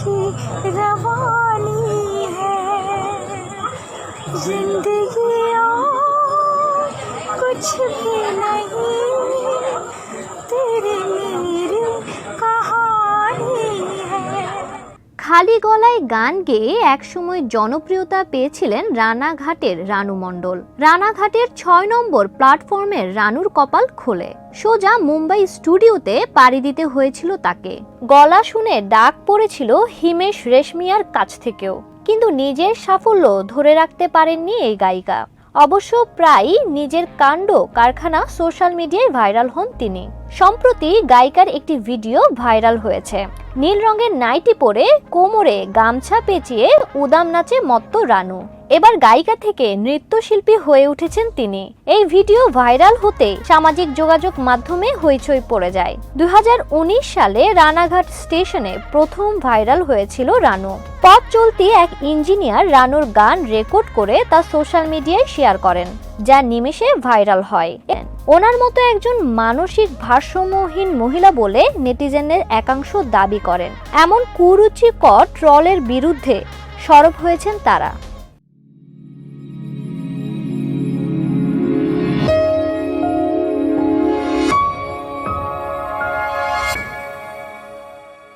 की रवानी है। ज़िंदगी খালি গলায় গান গেয়ে একসময় জনপ্রিয়তা পেয়েছিলেন রানাঘাটের রানু মণ্ডল। রানাঘাটের ছয় নম্বর প্ল্যাটফর্মের রানুর কপাল খোলে। সোজা মুম্বাই স্টুডিওতে পাড়ি দিতে হয়েছিল তাকে। গলা শুনে ডাক পড়েছিল হিমেশ রেশমিয়ার কাছ থেকেও। কিন্তু নিজের সাফল্য ধরে রাখতে পারেননি এই গায়িকা। অবশ্য প্রায়ই নিজের কাণ্ড কারখানা সোশ্যাল মিডিয়ায় ভাইরাল হন তিনি। সম্প্রতি গায়িকার একটি ভিডিও ভাইরাল হয়েছে। নীল রঙের নাইটি পরে কোমরে গামছা পেঁচিয়ে উদাম নাচে মত্ত রানু। এবার গায়িকা থেকে নৃত্যশিল্পী হয়ে উঠেছেন তিনি। এই ভিডিও ভাইরাল হতে সামাজিক যোগাযোগ মাধ্যমে হইচই পড়ে যায়। দু হাজার উনিশ সালে রানাঘাট স্টেশনে প্রথম ভাইরাল হয়েছিল রানু। পথ চলতি এক ইঞ্জিনিয়ার রানুর গান রেকর্ড করে তা সোশ্যাল মিডিয়ায় শেয়ার করেন, যা নিমেষে ভাইরাল হয়। ওনার মতো একজন মানসিক ভারসাম্যহীন মহিলা বলে নেটিজেনের একাংশ দাবি করেন। এমন কুরুচিকর ট্রলের বিরুদ্ধে সরব হয়েছেন তারা।